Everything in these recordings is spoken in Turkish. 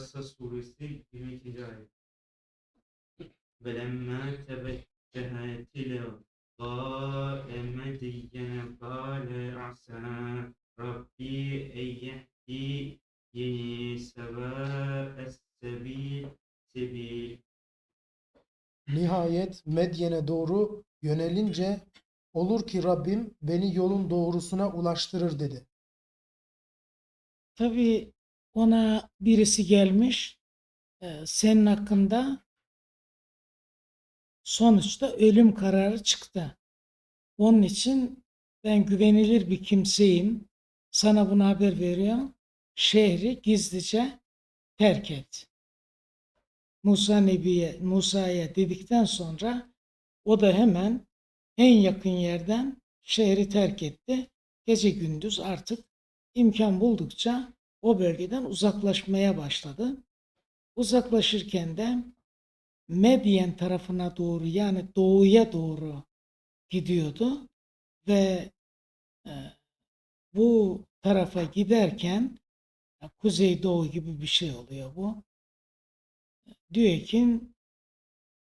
Kasas suresi 22. ayet. Velemma tebeccehe tilqâe medyene kâle asa Rabbi eyyehdiyeni sevâes sebil sebil. Nihayet Medyen'e doğru yönelince olur ki Rabbim beni yolun doğrusuna ulaştırır dedi. Tabii ona birisi gelmiş, e, senin hakkında sonuçta ölüm kararı çıktı. Onun için ben güvenilir bir kimseyim. Sana bunu haber veriyorum. Şehri gizlice terk et. Musa Nebi'ye, Musa'ya dedikten sonra o da hemen en yakın yerden şehri terk etti. Gece gündüz artık imkan buldukça o bölgeden uzaklaşmaya başladı. Uzaklaşırken de Medyen tarafına doğru yani doğuya doğru gidiyordu ve e, bu tarafa giderken ya kuzeydoğu gibi bir şey oluyor bu. Diyor ki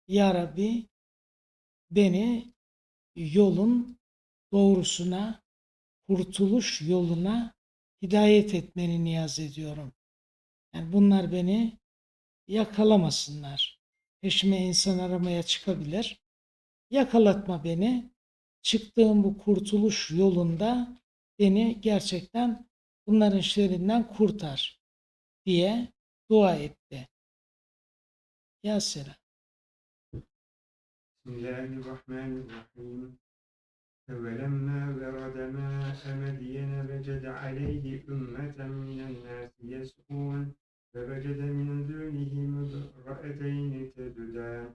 Ya Rabbi beni yolun doğrusuna, kurtuluş yoluna hidayet etmeni niyaz ediyorum. Yani bunlar beni yakalamasınlar. Peşime insan aramaya çıkabilir. Yakalatma beni. Çıktığım bu kurtuluş yolunda beni gerçekten bunların şerrinden kurtar diye dua etti. Ya selam. Bismillahirrahmanirrahim. فَوَلَمَّا وَرَدَ مَاءَ مَدْيَنَ وَجَدَ عَلَيْهِ أُمَّةً مِنَ النَّاسِ يَسْقُونَ فَوَجَدَ مِنْ دُونِهِمْ امْرَأَتَيْنِ تَذُودَانِ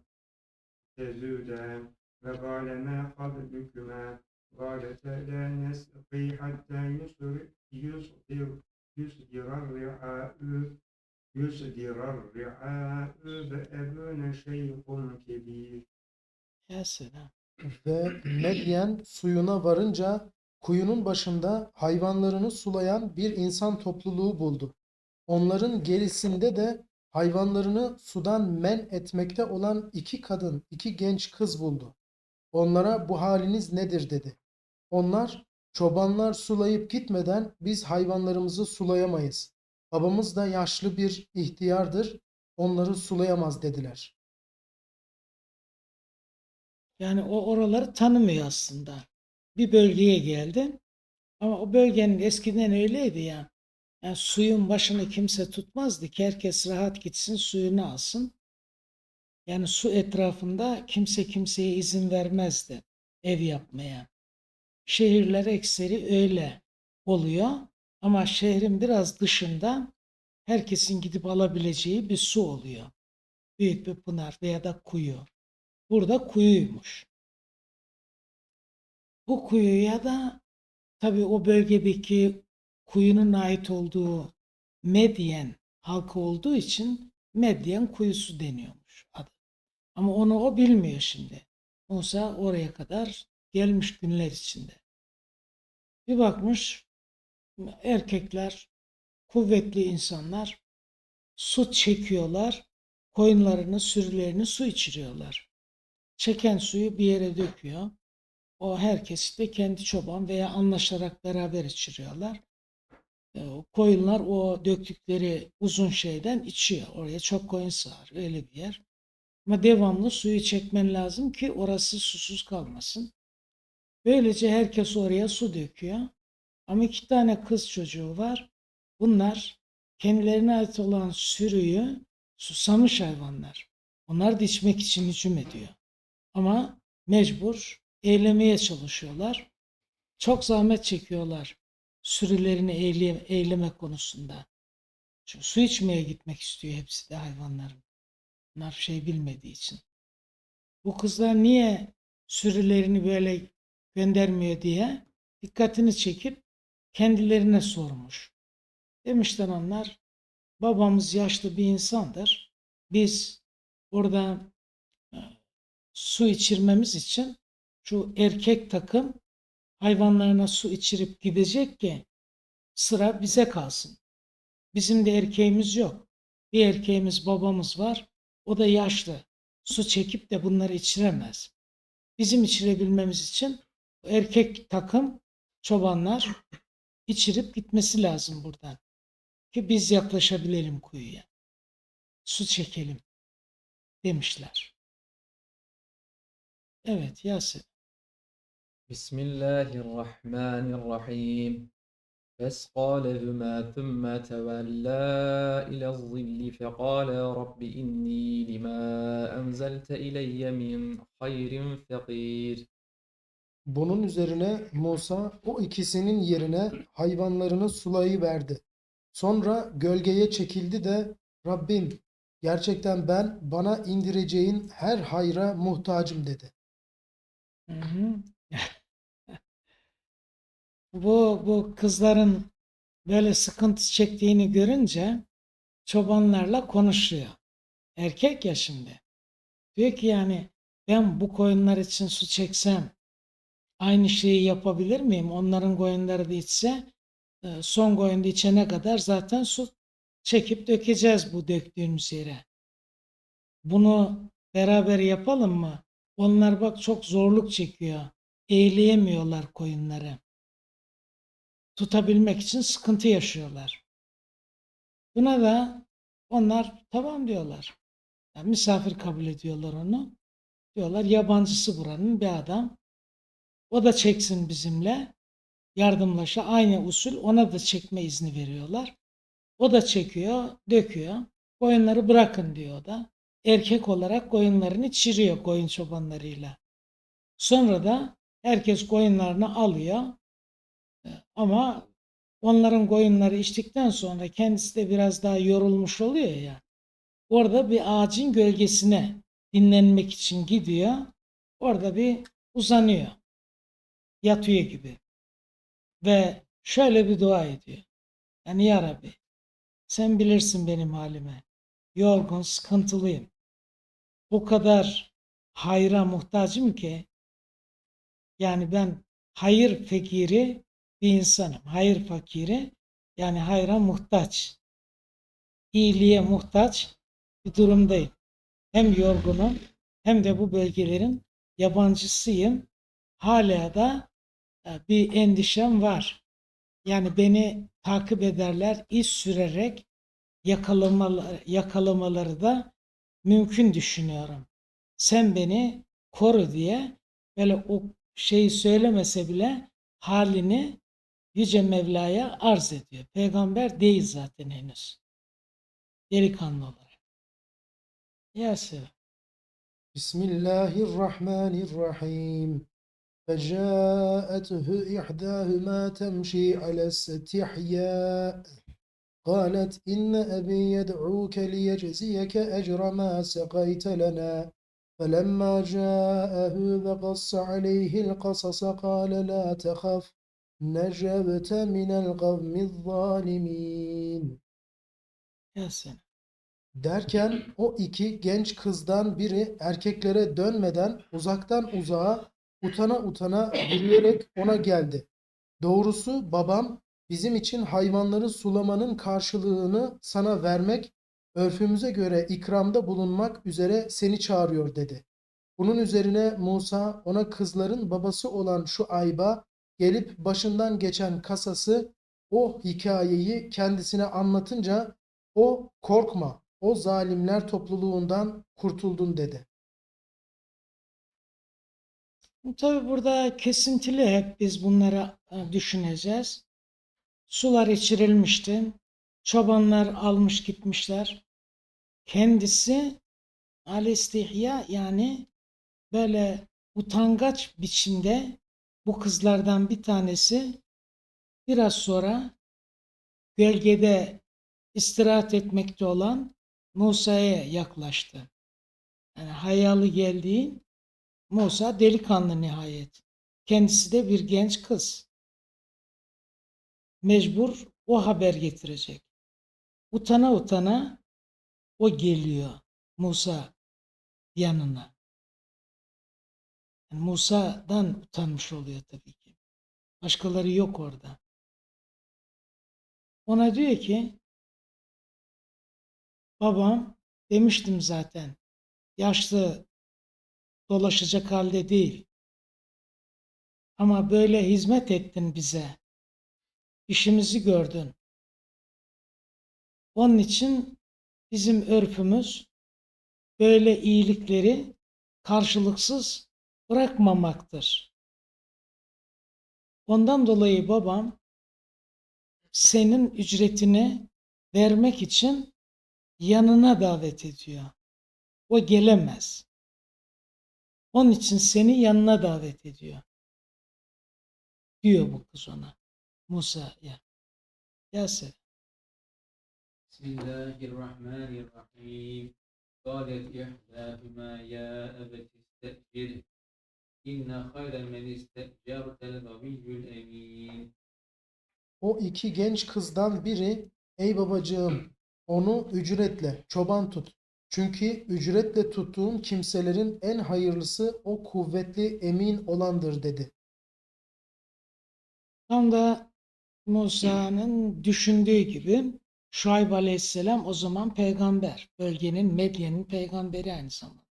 تَذُودَانِ فَقَالَ مَا خَطْبُكُمَا؟ قَالَتَا لَا نَسْقِي حَتَّى يُصْدِرَ يُصْدِرَ يُصْدِرَ الرِّعَاءُ يُصْدِرَ الرِّعَاءُ وَأَبُونَ شَيْخٌ كَبِيرٌ. Ya selam. Ve Medyen suyuna varınca kuyunun başında hayvanlarını sulayan bir insan topluluğu buldu. Onların gerisinde de hayvanlarını sudan men etmekte olan iki kadın, iki genç kız buldu. Onlara bu haliniz nedir dedi. Onlar çobanlar sulayıp gitmeden biz hayvanlarımızı sulayamayız. Babamız da yaşlı bir ihtiyardır. Onları sulayamaz dediler. Yani o oraları tanımıyor aslında. Bir bölgeye geldi. Ama o bölgenin eskiden öyleydi ya. Yani suyun başını kimse tutmazdı ki herkes rahat gitsin suyunu alsın. Yani su etrafında kimse kimseye izin vermezdi ev yapmaya. Şehirler ekseri öyle oluyor. Ama şehrin biraz dışında herkesin gidip alabileceği bir su oluyor. Büyük bir pınar veya da kuyu. Burada kuyuymuş. Bu kuyuya da tabii o bölgedeki kuyunun ait olduğu Medyen halkı olduğu için Medyen kuyusu deniyormuş adı. Ama onu o bilmiyor şimdi. Musa oraya kadar gelmiş günler içinde. Bir bakmış erkekler, kuvvetli insanlar su çekiyorlar, koyunlarını, sürülerini su içiriyorlar. Çeken suyu bir yere döküyor. O herkes de kendi çoban veya anlaşarak beraber içiriyorlar. E, o koyunlar o döktükleri uzun şeyden içiyor. Oraya çok koyun sığar. Öyle bir yer. Ama devamlı suyu çekmen lazım ki orası susuz kalmasın. Böylece herkes oraya su döküyor. Ama iki tane kız çocuğu var. Bunlar kendilerine ait olan sürüyü susamış hayvanlar. Onlar da içmek için hücum ediyor. Ama mecbur eylemeye çalışıyorlar. Çok zahmet çekiyorlar sürülerini eyle, eyleme konusunda. Çünkü su içmeye gitmek istiyor hepsi de hayvanların. Bunlar şey bilmediği için. Bu kızlar niye sürülerini böyle göndermiyor diye dikkatini çekip kendilerine sormuş. Demişler onlar babamız yaşlı bir insandır. Biz orada su içirmemiz için şu erkek takım hayvanlarına su içirip gidecek ki sıra bize kalsın. Bizim de erkeğimiz yok. Bir erkeğimiz babamız var. O da yaşlı. Su çekip de bunları içiremez. Bizim içirebilmemiz için erkek takım çobanlar içirip gitmesi lazım buradan. Ki biz yaklaşabilelim kuyuya. Su çekelim demişler. Evet Yasin. بسم الله الرحمن الرحيم فاسقى لهما ثم تولى إلى الظل فقال رب إني لما أنزلت إلي من خير فقير Bunun üzerine Musa o ikisinin yerine hayvanlarını sulayıverdi. Sonra gölgeye çekildi de Rabbim gerçekten ben bana indireceğin her hayra muhtacım dedi. Bu, bu kızların böyle sıkıntı çektiğini görünce çobanlarla konuşuyor. Erkek ya şimdi. Diyor ki yani ben bu koyunlar için su çeksem aynı şeyi yapabilir miyim? Onların koyunları da içse e, son koyun da içene kadar zaten su çekip dökeceğiz bu döktüğümüz yere. Bunu beraber yapalım mı? Onlar bak çok zorluk çekiyor. Eğleyemiyorlar koyunları. Tutabilmek için sıkıntı yaşıyorlar. Buna da onlar tamam diyorlar. Yani misafir kabul ediyorlar onu. Diyorlar yabancısı buranın bir adam. O da çeksin bizimle. Yardımlaşa aynı usul ona da çekme izni veriyorlar. O da çekiyor, döküyor. Koyunları bırakın diyor o da. Erkek olarak koyunlarını çiriyor koyun çobanlarıyla. Sonra da herkes koyunlarını alıyor. E, Ama onların koyunları içtikten sonra kendisi de biraz daha yorulmuş oluyor ya. Orada bir ağacın gölgesine dinlenmek için gidiyor. Orada bir uzanıyor. Yatıyor gibi. Ve şöyle bir dua ediyor. Yani ya Rabbi sen bilirsin benim halime. Yorgun, sıkıntılıyım. O kadar hayra muhtacım ki yani ben hayır fakiri bir insanım. Hayır fakiri yani hayra muhtaç. İyiliğe muhtaç bir durumdayım. Hem yorgunum hem de bu bölgelerin yabancısıyım. Hala da e, bir endişem var. Yani beni takip ederler, iz sürerek yakalamaları, yakalamaları da mümkün düşünüyorum. Sen beni koru diye böyle o şeyi söylemese bile halini Yüce Mevla'ya arz ediyor. Peygamber değil zaten henüz. Delikanlı olarak. Yasin. Bismillahirrahmanirrahim. فجاءته إحداهما تمشي على استحياء قالت إن أبي يدعوك ليجزيك أجر ما سقيت لنا فلما جاءه وقص عليه القصص قال لا تخف نجبت من القوم الظالمين Yasin. Derken o iki genç kızdan biri erkeklere dönmeden uzaktan uzağa utana utana yürüyerek ona geldi. Doğrusu babam bizim için hayvanları sulamanın karşılığını sana vermek, örfümüze göre ikramda bulunmak üzere seni çağırıyor dedi. Bunun üzerine Musa ona kızların babası olan şu Ayba gelip başından geçen kasası o hikayeyi kendisine anlatınca o korkma o zalimler topluluğundan kurtuldun dedi. Tabi burada kesintili hep biz bunları e, düşüneceğiz. Sular içirilmişti. Çobanlar almış gitmişler. Kendisi alestihya yani böyle utangaç biçimde bu kızlardan bir tanesi biraz sonra gölgede istirahat etmekte olan Musa'ya yaklaştı. Yani hayalı geldiği Musa delikanlı nihayet. Kendisi de bir genç kız. Mecbur o haber getirecek. Utana utana o geliyor Musa yanına. Yani Musa'dan utanmış oluyor tabii ki. Başkaları yok orada. Ona diyor ki babam demiştim zaten yaşlı dolaşacak halde değil. Ama böyle hizmet ettin bize. İşimizi gördün. Onun için bizim örfümüz böyle iyilikleri karşılıksız bırakmamaktır. Ondan dolayı babam senin ücretini vermek için yanına davet ediyor. O gelemez. Onun için seni yanına davet ediyor. Diyor bu kız ona. Musa'ya. Yasin. بسم الله الرحمن الرحيم قالت إحداهما يا أبت استأجره إن خير من استأجرت القوي الأمين O iki genç kızdan biri, ey babacığım, onu ücretle, çoban tut. Çünkü ücretle tuttuğun kimselerin en hayırlısı o kuvvetli, emin olandır dedi. Tam da Musa'nın düşündüğü gibi Şuayb Aleyhisselam o zaman peygamber. Bölgenin, Medyen'in peygamberi aynı zamanda.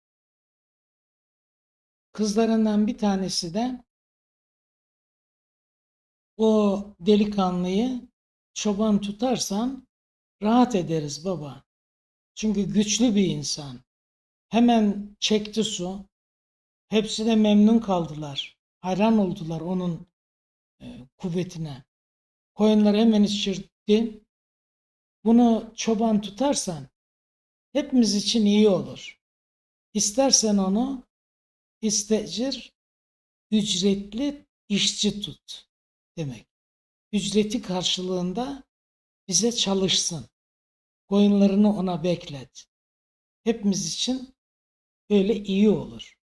Kızlarından bir tanesi de o delikanlıyı çoban tutarsan rahat ederiz baba. Çünkü güçlü bir insan. Hemen çekti su. Hepsi de memnun kaldılar. Hayran oldular onun e, kuvvetine. Koyunları hemen içirdi. Bunu çoban tutarsan hepimiz için iyi olur. İstersen onu istecir ücretli işçi tut demek. Ücreti karşılığında bize çalışsın. Koyunlarını ona beklet. Hepimiz için böyle iyi olur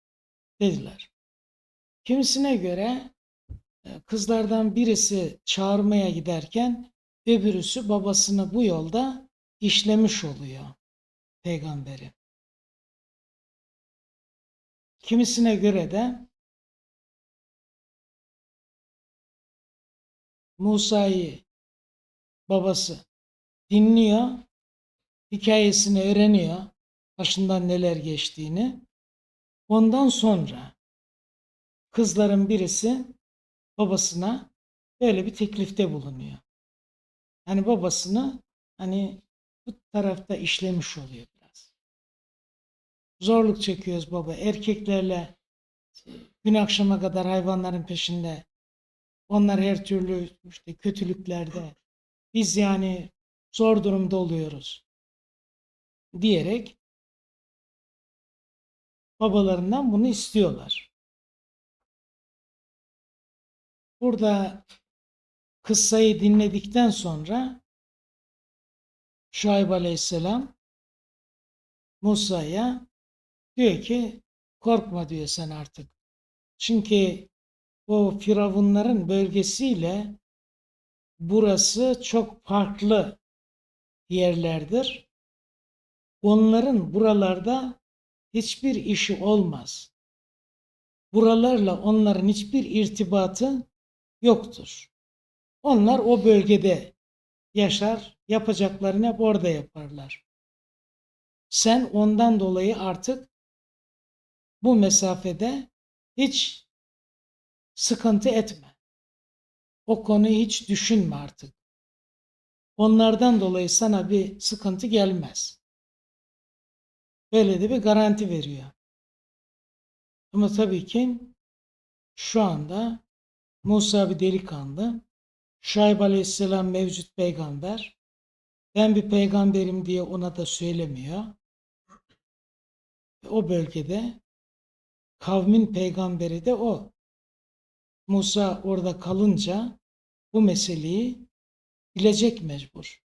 dediler. Kimisine göre kızlardan birisi çağırmaya giderken öbürüsü babasını bu yolda işlemiş oluyor peygamberi. Kimisine göre de Musa'yı babası dinliyor, hikayesini öğreniyor, başından neler geçtiğini. Ondan sonra kızların birisi babasına böyle bir teklifte bulunuyor. Yani babasını hani bu tarafta işlemiş oluyor biraz. Zorluk çekiyoruz baba. Erkeklerle gün akşama kadar hayvanların peşinde. Onlar her türlü işte kötülüklerde. Biz yani zor durumda oluyoruz. Diyerek babalarından bunu istiyorlar. Burada kıssayı dinledikten sonra Şuayb Aleyhisselam Musa'ya diyor ki korkma diyor sen artık. Çünkü o firavunların bölgesiyle burası çok farklı yerlerdir. Onların buralarda hiçbir işi olmaz. Buralarla onların hiçbir irtibatı yoktur. Onlar o bölgede yaşar, yapacaklarını hep orada yaparlar. Sen ondan dolayı artık bu mesafede hiç sıkıntı etme. O konuyu hiç düşünme artık. Onlardan dolayı sana bir sıkıntı gelmez. Böyle de bir garanti veriyor. Ama tabii ki şu anda Musa bir delikanlı. Şuayb Aleyhisselam mevcut peygamber. Ben bir peygamberim diye ona da söylemiyor. O bölgede kavmin peygamberi de o. Musa orada kalınca bu meseleyi bilecek mecbur.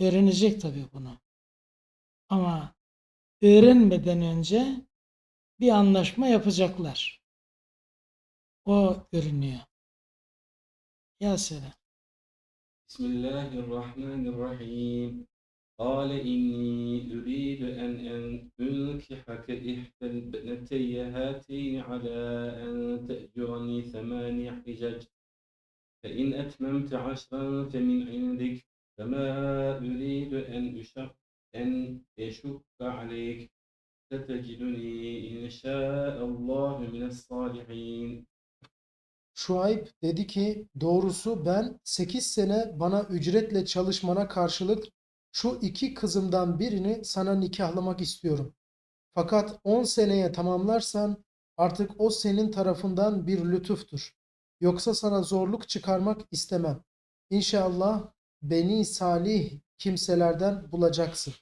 Öğrenecek tabii bunu. Ama öğrenmeden önce bir anlaşma yapacaklar. Görünüyor. Ya selam. بسم الله الرحمن الرحيم. قال إني أريد أن أنكحك إحدى البنتي هاتين على أن تأجرني ثماني حجج فإن أتممت عشرا فمن عندك. فما أريد أن أشق أن يشق عليك. ستجدني إن شاء الله من الصالحين. Şuayb dedi ki doğrusu ben 8 sene bana ücretle çalışmana karşılık şu iki kızımdan birini sana nikahlamak istiyorum. Fakat 10 seneye tamamlarsan artık o senin tarafından bir lütuftur. Yoksa sana zorluk çıkarmak istemem. İnşallah beni salih kimselerden bulacaksın.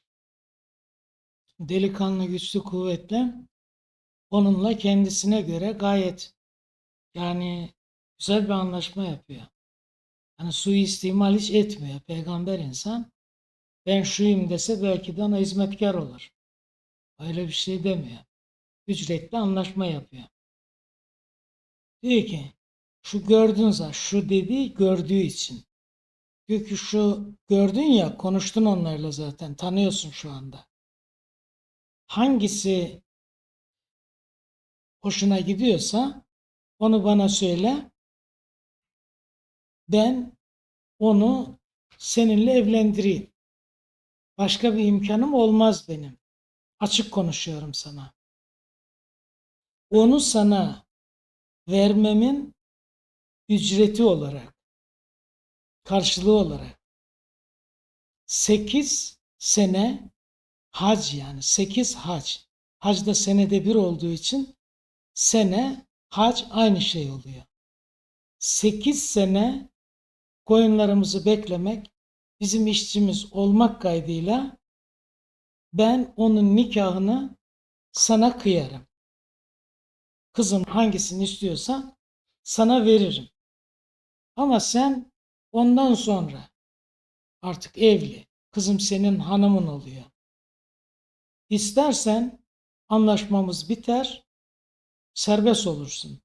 Delikanlı güçlü kuvvetli onunla kendisine göre gayet yani güzel bir anlaşma yapıyor. Yani suistimal hiç etmiyor. Peygamber insan ben şuyum dese belki de ona hizmetkar olur. Öyle bir şey demiyor. Ücretli anlaşma yapıyor. Diyor ki şu gördün zaten şu dediği gördüğü için. Diyor ki şu gördün ya konuştun onlarla zaten tanıyorsun şu anda. Hangisi hoşuna gidiyorsa onu bana söyle. Ben onu seninle evlendireyim. Başka bir imkanım olmaz benim. Açık konuşuyorum sana. Onu sana vermemin ücreti olarak, karşılığı olarak 8 sene hac yani 8 hac. Hac da senede bir olduğu için sene hac aynı şey oluyor. 8 sene koyunlarımızı beklemek bizim işçimiz olmak kaydıyla ben onun nikahını sana kıyarım. Kızım hangisini istiyorsan sana veririm. Ama sen ondan sonra artık evli. Kızım senin hanımın oluyor. İstersen anlaşmamız biter, serbest olursun.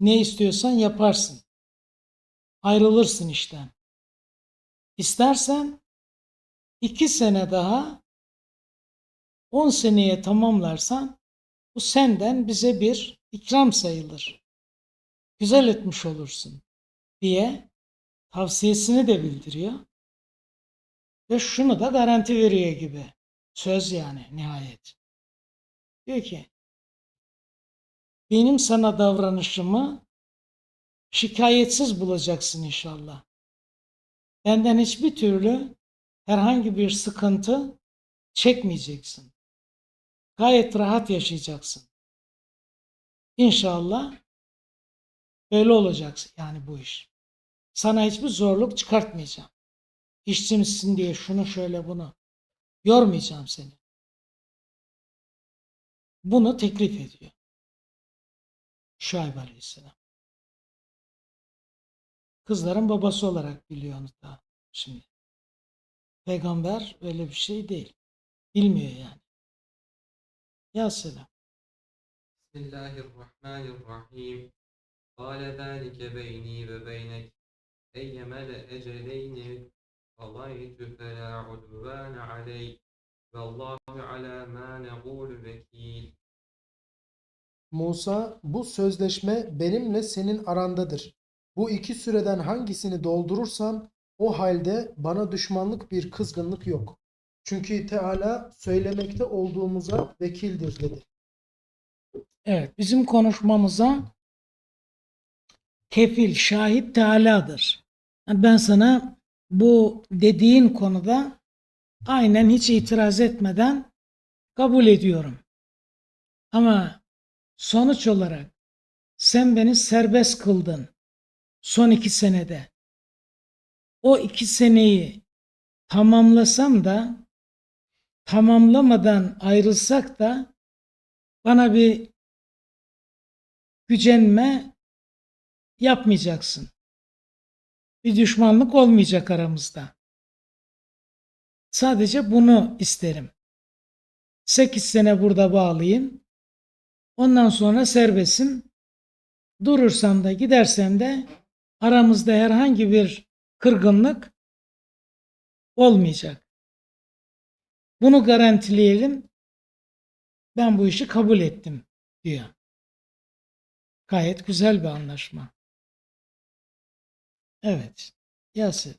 Ne istiyorsan yaparsın. Ayrılırsın işten. İstersen iki sene daha on seneye tamamlarsan bu senden bize bir ikram sayılır. Güzel etmiş olursun diye tavsiyesini de bildiriyor. Ve şunu da garanti veriyor gibi. Söz yani nihayet. Diyor ki benim sana davranışımı şikayetsiz bulacaksın inşallah. Benden hiçbir türlü herhangi bir sıkıntı çekmeyeceksin. Gayet rahat yaşayacaksın. İnşallah böyle olacaksın yani bu iş. Sana hiçbir zorluk çıkartmayacağım. İşçi misin diye şunu şöyle bunu. Yormayacağım seni. Bunu teklif ediyor. Şuayb Aleyhisselam Kızların babası olarak biliyor onu da şimdi. Peygamber öyle bir şey değil. Bilmiyor yani. Ya selam. بسم الله الرحمن الرحيم قال ذلك بيني وبينك أيما الأجلين قضيت فلا عدوان علي والله على ما نقول وكيل Musa, bu sözleşme benimle senin arandadır. Bu iki süreden hangisini doldurursan o halde bana düşmanlık bir kızgınlık yok. Çünkü Teala söylemekte olduğumuza vekildir dedi. Evet, bizim konuşmamıza kefil, şahit Teala'dır. Ben sana bu dediğin konuda aynen hiç itiraz etmeden kabul ediyorum. Ama sonuç olarak sen beni serbest kıldın son iki senede. O iki seneyi tamamlasam da tamamlamadan ayrılsak da bana bir gücenme yapmayacaksın. Bir düşmanlık olmayacak aramızda. Sadece bunu isterim. 8 sene burada bağlıyım. Ondan sonra serbestim. Durursam da gidersem de aramızda herhangi bir kırgınlık olmayacak. Bunu garantileyelim. Ben bu işi kabul ettim diyor. Gayet güzel bir anlaşma. Evet. Yasin.